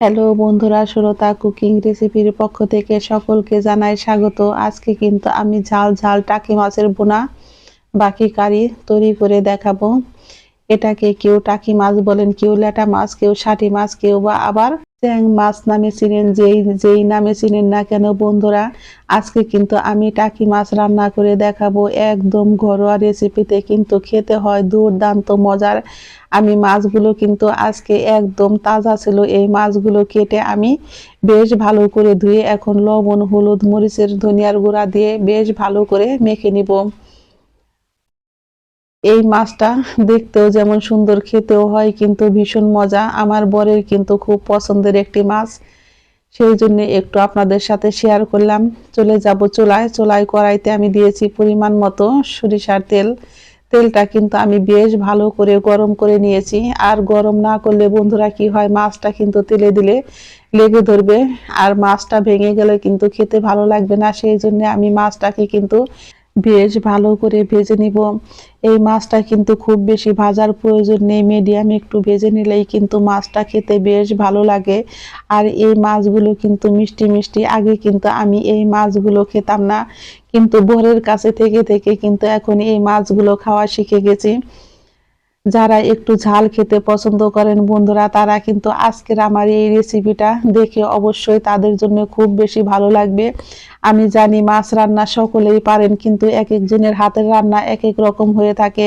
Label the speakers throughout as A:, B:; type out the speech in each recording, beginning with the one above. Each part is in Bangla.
A: হ্যালো বন্ধুরা, সুরতা কুকিং রেসিপির পক্ষ থেকে সকলকে জানাই স্বাগত। আজকে কিন্তু আমি ঝাল ঝাল টাকি মাছের বোনা বাকি কারি তৈরি করে দেখাবো। এটাকে কেউ টাকি মাছ বলেন, কেউ ল্যাটা মাছ, কেউ ষাটি মাছ, কেউ বা আবার চ্যাং মাছ নামে চিনেন, যেই যেই নামে চিনেন না কেন বন্ধুরা, আজকে কিন্তু আমি টাকি মাছ রান্না করে দেখাবো একদম ঘরোয়া রেসিপিতে, কিন্তু খেতে হয় দুর্দান্ত মজার। আমি মাছগুলো কিন্তু আজকে একদম তাজা ছিল, এই মাছগুলো কেটে আমি বেশ ভালো করে ধুয়ে এখন লবণ, হলুদ, মরিচের ধনিয়ার গুঁড়া দিয়ে বেশ ভালো করে মেখে নিব। এই মাছটা দেখতেও যেমন সুন্দর, খেতেও হয়, কিন্তু ভীষণ মজা। আমার বরের কিন্তু খুব পছন্দের একটি মাছ। সেই জন্য একটু আপনাদের সাথে শেয়ার করলাম। চলে যাব চুলায়। চুলায় কড়াইতে আমি দিয়েছি পরিমাণ মতো সরিষার তেল। তেলটা কিন্তু আমি বেশ ভালো করে গরম করে নিয়েছি। আর গরম না করলে বন্ধুরা কি হয়, মাছটা কিন্তু তেলে দিলে লেগে ধরবে। আর মাছটা ভেঙে গেলে কিন্তু খেতে ভালো লাগবে না। সেই জন্য আমি মাছটাকে কিন্তু বেশ ভালো করে ভেজে নিব। এই মাছটা কিন্তু খুব বেশি ভাজার প্রয়োজন নেই। মিডিয়াম একটু ভেজে নিলেই কিন্তু মাছটা খেতে বেশ ভালো লাগে। আর এই মাছগুলো কিন্তু মিষ্টি মিষ্টি। আগে কিন্তু আমি এই মাছগুলো খেতাম না। কিন্তু ভোরের কাছে থেকে থেকে কিন্তু এখন এই মাছগুলো খাওয়া শিখে গেছি। যারা একটু ঝাল খেতে পছন্দ করেন, বন্ধুরা, তারা কিন্তু আজকের আমার এই রেসিপিটা দেখে অবশ্যই তাদের জন্য খুব বেশি ভালো লাগবে। আমি জানি মাছ রান্না সকলেই পারেন, কিন্তু এক একজনের হাতের রান্না এক এক রকম হয়ে থাকে।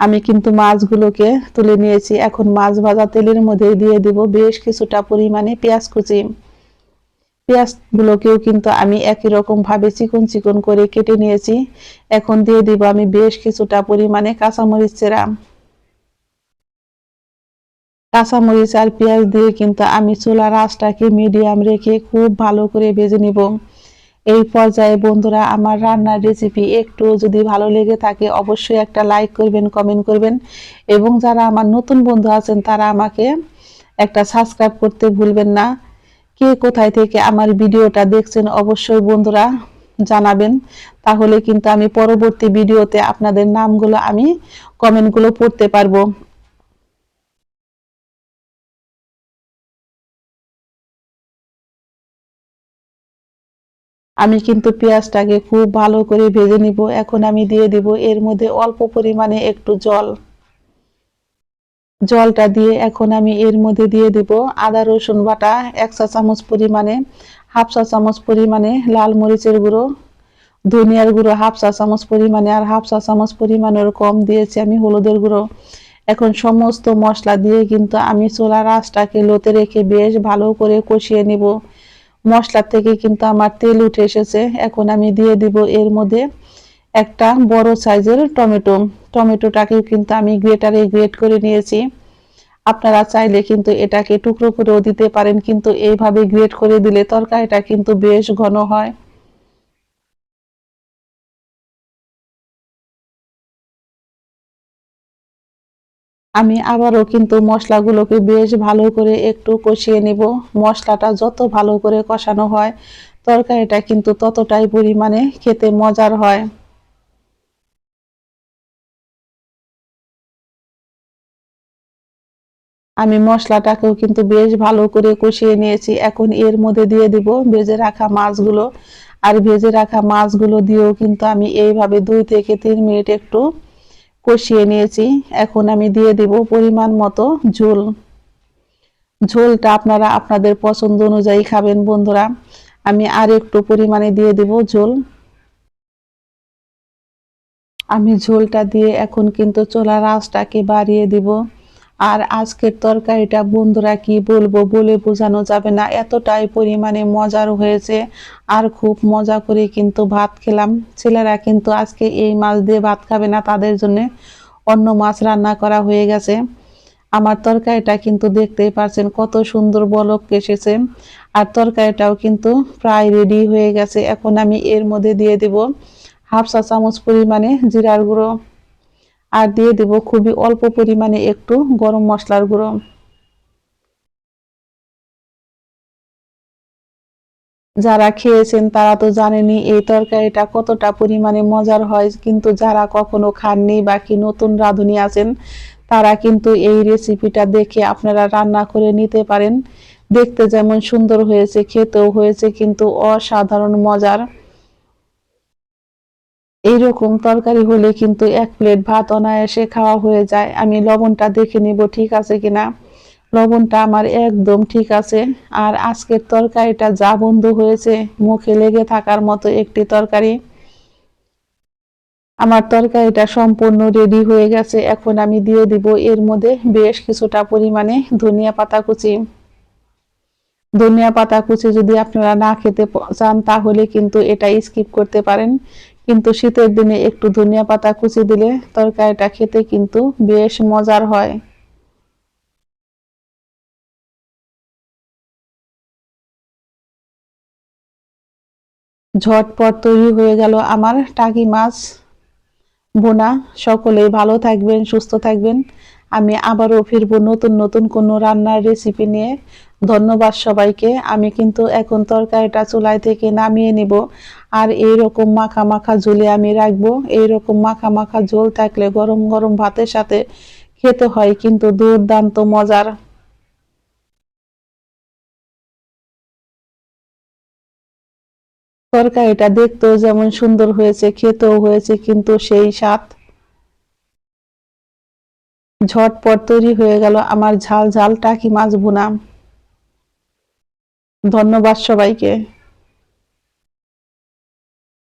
A: আমি কিন্তু মাছগুলোকে তুলে নিয়েছি। এখন মাছ ভাজা তেলের মধ্যে দিয়ে দিব বেশ কিছুটা পরিমাণে পেঁয়াজ কুচি। পেঁয়াজগুলোকেও কিন্তু আমি একই রকম ভাবে চিকন চিকন করে কেটে নিয়েছি। এখন দিয়ে দিব আমি বেশ কিছুটা পরিমাণে কাঁচামরিচ চেরা। কাঁচামরিচ আর পেঁয়াজ দিয়ে কিন্তু আমি চুলার আঁচটাকে মিডিয়াম রেখে খুব ভালো করে ভেজে নিব। এই পর্যায়ে বন্ধুরা, আমার রান্নার রেসিপি একটু যদি ভালো লেগে থাকে, অবশ্যই একটা লাইক করবেন কমেন্ট করবেন এবং যারা আমার নতুন বন্ধু আছেন, তারা আমাকে একটা সাবস্ক্রাইব করতে ভুলবেন না। কে কোথায় থেকে আমার ভিডিওটা দেখছেন, অবশ্যই বন্ধুরা জানাবেন। তাহলে কিন্তু আমি পরবর্তী ভিডিওতে আপনাদের নামগুলো আমি কমেন্টগুলো পড়তে পারব। আমি কিন্তু পেঁয়াজটাকে খুব ভালো করে ভেজে নিব। এখন আমি দিয়ে দিব এর মধ্যে অল্প পরিমাণে একটু জল। জলটা দিয়ে এখন আমি এর মধ্যে দিয়ে দিব আদা, রসুন বাটা, এক চা চামচ পরিমাণে, হাফ চা চামচ পরিমাণে লাল মরিচের গুঁড়ো, ধনিয়ার গুঁড়ো হাফ চা চামচ পরিমাণে আর হাফ চা চামচ পরিমাণের কম দিয়েছি আমি হলুদের গুঁড়ো। এখন সমস্ত মশলা দিয়ে কিন্তু আমি চোলা রাসটাকে লোতে রেখে বেশ ভালো করে কষিয়ে নিব। মশলা থেকে কিন্তু আমার তেল উঠে এসেছে। এখন আমি দিয়ে দিব এর মধ্যে একটা বড় সাইজের টমেটো। টমেটোটাকেও কিন্তু আমি গ্রেটারে গ্রেট করে নিয়েছি। আপনারা চাইলে কিন্তু এটাকে টুকরো করেও দিতে পারেন, কিন্তু এইভাবে গ্রেট করে দিলে তরকারিটা কিন্তু বেশ ঘন হয়। আমি আবারও কিন্তু মশলাগুলোকে বেশ ভালো করে একটু কষিয়ে নিব। মশলাটা যত ভালো করে কষানো হয়, তরকারিটা কিন্তু ততটাই পরিমাণে খেতে মজার হয়। আমি মশলাটাকেও কিন্তু বেশ ভালো করে কষিয়ে নিয়েছি। এখন এর মধ্যে দিয়ে দিব ভেজে রাখা মাছগুলো। আর ভেজে রাখা মাছগুলো দিয়েও কিন্তু আমি এইভাবে দুই থেকে তিন মিনিট একটু কষিয়ে নিয়েছি। এখন আমি দিয়ে দিব পরিমাণ মতো ঝোল। ঝোলটা আপনারা আপনাদের পছন্দ অনুযায়ী খাবেন বন্ধুরা। আমি আর একটু পরিমাণে দিয়ে দিব ঝোল। আমি ঝোলটা দিয়ে এখন কিন্তু চোলা রাসটাকে বাড়িয়ে দিব। আর আজকের তরকারিটা বন্ধুরা কি বলব, বলে বোঝানো যাবে না। এতটাই পরিমাণে মজার হয়েছে আর খুব মজা করে কিন্তু ভাত খেলাম। ছেলেরা কিন্তু আজকে এই মাছ দিয়ে ভাত খাবে না, তাদের জন্য অন্য মাছ রান্না করা হয়ে গেছে। আমার তরকারিটা কিন্তু দেখতেই পারছেন কত সুন্দর বলক এসেছে। আর তরকারিটাও কিন্তু প্রায় রেডি হয়ে গেছে। এখন আমি এর মধ্যে দিয়ে দেব হাফ চা চামচ পরিমাণে জিরার গুঁড়ো। আর দিয়ে দেব খুবই অল্প পরিমাণে একটু গরম মশলার গুঁড়ো। যারা খেয়েছেন তারা তো জানেনই এই তরকারিটা কতটা পরিমাণে মজার হয়, কিন্তু যারা কখনো খাননি বা কি নতুন রাঁধুনি আছেন, তারা কিন্তু এই রেসিপিটা দেখে আপনারা রান্না করে নিতে পারেন। দেখতে যেমন সুন্দর হয়েছে, খেতেও হয়েছে, কিন্তু অসাধারণ মজার। এইরকম তরকারি হলে কিন্তু এক প্লেট ভাত অনায়াসে খাওয়া হয়ে যায়। আমি লবণটা দেখে নিব ঠিক আছে কিনা। লবণটা আমার একদম ঠিক আছে। আর আজকের তরকারিটা যা বন্ধু হয়েছে, মুখে লেগে থাকার মতো একটি তরকারি। আমার তরকারিটা সম্পূর্ণ রেডি হয়ে গেছে। এখন আমি দিয়ে দিব এর মধ্যে বেশ কিছুটা পরিমাণে ধনিয়া পাতা কুচি। ধনিয়া পাতা কুচি যদি আপনারা না খেতে চান তাহলে কিন্তু এটা স্কিপ করতে পারেন। কিন্তু শীতের দিনে একটু ধনিয়া পাতা কুচি দিলে তরকারিটা খেতে কিন্তু বেশ মজার হয়। ঝটপট তৈরি হয়ে গেল আমার টাকি মাছ। বোনা, সকলেই ভালো থাকবেন, সুস্থ থাকবেন। আমি আবারও ফিরবো নতুন নতুন কোনো রান্নার রেসিপি নিয়ে। ধন্যবাদ সবাইকে। আমি কিন্তু এখন তরকারিটা চুলাই থেকে নামিয়ে নিব। আর এই রকম মাখা মাখা ঝোলে আমি রাখব। এই রকম মাখা মাখা ঝোল থাকলে গরম গরম ভাতের সাথে খেতে হয় কিন্তু দুর্দান্ত মজার। তরকারিটা দেখতেও যেমন সুন্দর হয়েছে, খেতেও হয়েছে কিন্তু সেই স্বাদ। ঝটপট তৈরি হয়ে গেল আমার ঝাল ঝাল টাকি মাছ ভুনা। ধন্যবাদ সবাইকে।